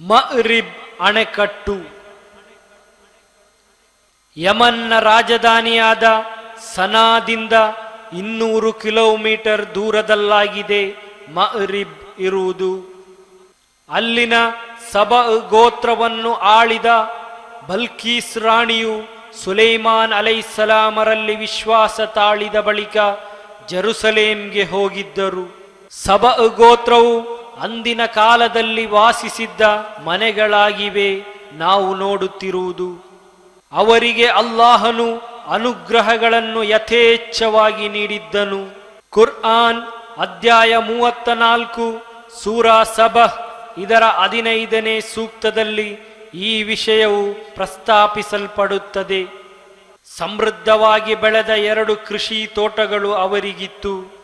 ಮರಿಬ್ ಅಣೆಕಟ್ಟು. ಯಮನ್ನ ರಾಜಧಾನಿಯಾದ ಸನಾದಿಂದ ಇನ್ನೂರು ಕಿಲೋಮೀಟರ್ ದೂರದಲ್ಲಾಗಿದೆ ಮರಿಬ್ ಇರುವುದು. ಅಲ್ಲಿನ ಸಬ ಗೋತ್ರವನ್ನು ಆಳಿದ ಬಲ್ಕೀಸ್ ರಾಣಿಯು ಸುಲೈಮಾನ್ ಅಲೈಸಲಾಮರಲ್ಲಿ ವಿಶ್ವಾಸ ತಾಳಿದ ಬಳಿಕ ಜೆರುಸಲೇಂಗೆ ಹೋಗಿದ್ದರು. ಸಬ ಗೋತ್ರವು ಅಂದಿನ ಕಾಲದಲ್ಲಿ ವಾಸಿಸಿದ್ದ ಮನೆಗಳಾಗಿವೆ ನಾವು ನೋಡುತ್ತಿರುವುದು. ಅವರಿಗೆ ಅಲ್ಲಾಹನು ಅನುಗ್ರಹಗಳನ್ನು ಯಥೇಚ್ಛವಾಗಿ ನೀಡಿದ್ದನು. ಕುರ್ಆನ್ ಅಧ್ಯಾಯ ಮೂವತ್ತ ನಾಲ್ಕು ಸೂರಾ ಸಬಹ್ ಇದರ ಹದಿನೈದನೇ ಸೂಕ್ತದಲ್ಲಿ ಈ ವಿಷಯವು ಪ್ರಸ್ತಾಪಿಸಲ್ಪಡುತ್ತದೆ. ಸಮೃದ್ಧವಾಗಿ ಬೆಳೆದ ಎರಡು ಕೃಷಿ ತೋಟಗಳು ಅವರಿಗಿತ್ತು.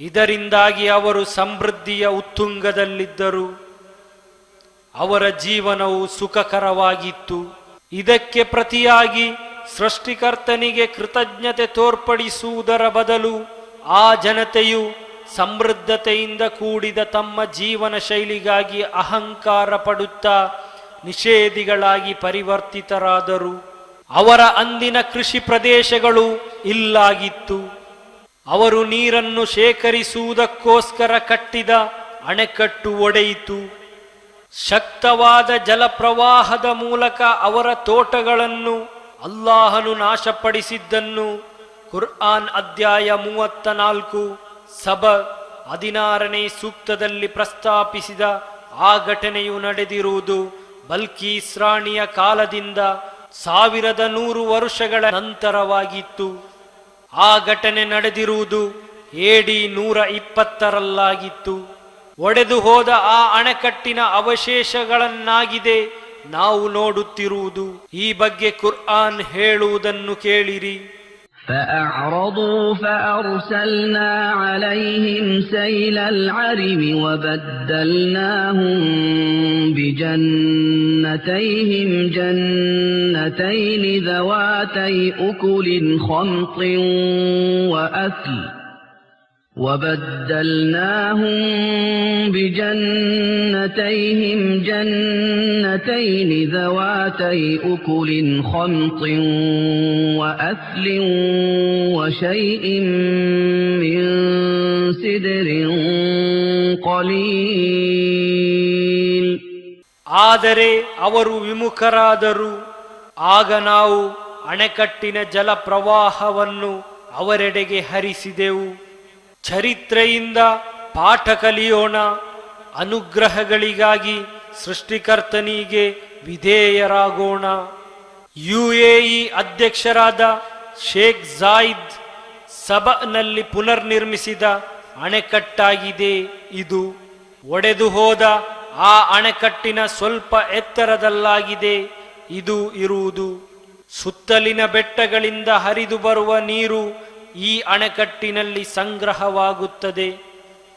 ಇದರಿಂದಾಗಿ ಅವರು ಸಮೃದ್ಧಿಯ ಉತ್ತುಂಗದಲ್ಲಿದ್ದರು. ಅವರ ಜೀವನವು ಸುಖಕರವಾಗಿತ್ತು. ಇದಕ್ಕೆ ಪ್ರತಿಯಾಗಿ ಸೃಷ್ಟಿಕರ್ತನಿಗೆ ಕೃತಜ್ಞತೆ ತೋರ್ಪಡಿಸುವುದರ ಬದಲು ಆ ಜನತೆಯು ಸಮೃದ್ಧತೆಯಿಂದ ಕೂಡಿದ ತಮ್ಮ ಜೀವನ ಶೈಲಿಗಾಗಿ ಅಹಂಕಾರ ಪಡುತ್ತಾ ನಿಷೇಧಿಗಳಾಗಿ ಪರಿವರ್ತಿತರಾದರು. ಅವರ ಅಂದಿನ ಕೃಷಿ ಪ್ರದೇಶಗಳು ಇಲ್ಲಾಗಿತ್ತು. ಅವರು ನೀರನ್ನು ಶೇಖರಿಸುವುದಕ್ಕೋಸ್ಕರ ಕಟ್ಟಿದ ಅಣೆಕಟ್ಟು ಒಡೆಯಿತು. ಶಕ್ತವಾದ ಜಲಪ್ರವಾಹದ ಮೂಲಕ ಅವರ ತೋಟಗಳನ್ನು ಅಲ್ಲಾಹನು ನಾಶಪಡಿಸಿದ್ದನ್ನು ಕುರ್ಆನ್ ಅಧ್ಯಾಯ ಮೂವತ್ತ ನಾಲ್ಕು ಸಬ ಹದಿನಾರನೇ ಸೂಕ್ತದಲ್ಲಿ ಪ್ರಸ್ತಾಪಿಸಿದ ಆ ಘಟನೆಯು ನಡೆದಿರುವುದು ಬಲ್ಕಿ ಇಸ್ರಾಣಿಯ ಕಾಲದಿಂದ ಸಾವಿರದ ನೂರು ವರ್ಷಗಳ ನಂತರವಾಗಿತ್ತು. ಆ ಘಟನೆ ನಡೆದಿರುವುದು ಎಡಿ ನೂರ ಇಪ್ಪತ್ತರಲ್ಲಾಗಿತ್ತು ಒಡೆದು ಹೋದ ಆ ಅಣೆಕಟ್ಟಿನ ಅವಶೇಷಗಳನ್ನಾಗಿದೆ ನಾವು ನೋಡುತ್ತಿರುವುದು ಈ ಬಗ್ಗೆ ಕುರ್ಆನ್ ಹೇಳುವುದನ್ನು ಕೇಳಿರಿ فأعرضوا فأرسلنا عليهم سيل العرم وبدلناهم بجنتيهم جنتين ذواتي أكل خمط وأثل وبدلناهم بجنتيهم جنتين ذواتي أكل خمط وأثل وشيء من سدر قليل. ಆದರೆ ಅವರು ವಿಮುಖರಾದರು. ಆಗ ನಾವು ಅಣೆಕಟ್ಟಿನ ಜಲಪ್ರವಾಹವನ್ನು ಅವರೆಡೆಗೆ ಹರಿಸಿದೆವು. ಚರಿತ್ರೆಯಿಂದ ಪಾಠ ಕಲಿಯೋಣ. ಅನುಗ್ರಹಗಳಿಗಾಗಿ ಸೃಷ್ಟಿಕರ್ತನಿಗೆ ವಿಧೇಯರಾಗೋಣ. ಯುಎಇ ಅಧ್ಯಕ್ಷರಾದ ಶೇಖ್ ಜಾಯಿದ್ ಸಬನಲ್ಲಿ ಪುನರ್ನಿರ್ಮಿಸಿದ ಅಣೆಕಟ್ಟಾಗಿದೆ. ಇದು ಒಡೆದು ಹೋದ ಆ ಅಣೆಕಟ್ಟಿನ ಸ್ವಲ್ಪ ಎತ್ತರದಲ್ಲಾಗಿದೆ ಇದು ಇರುವುದು. ಸುತ್ತಲಿನ ಬೆಟ್ಟಗಳಿಂದ ಹರಿದು ಬರುವ ನೀರು ಈ ಅಣೆಕಟ್ಟಿನಲ್ಲಿ ಸಂಗ್ರಹವಾಗುತ್ತದೆ.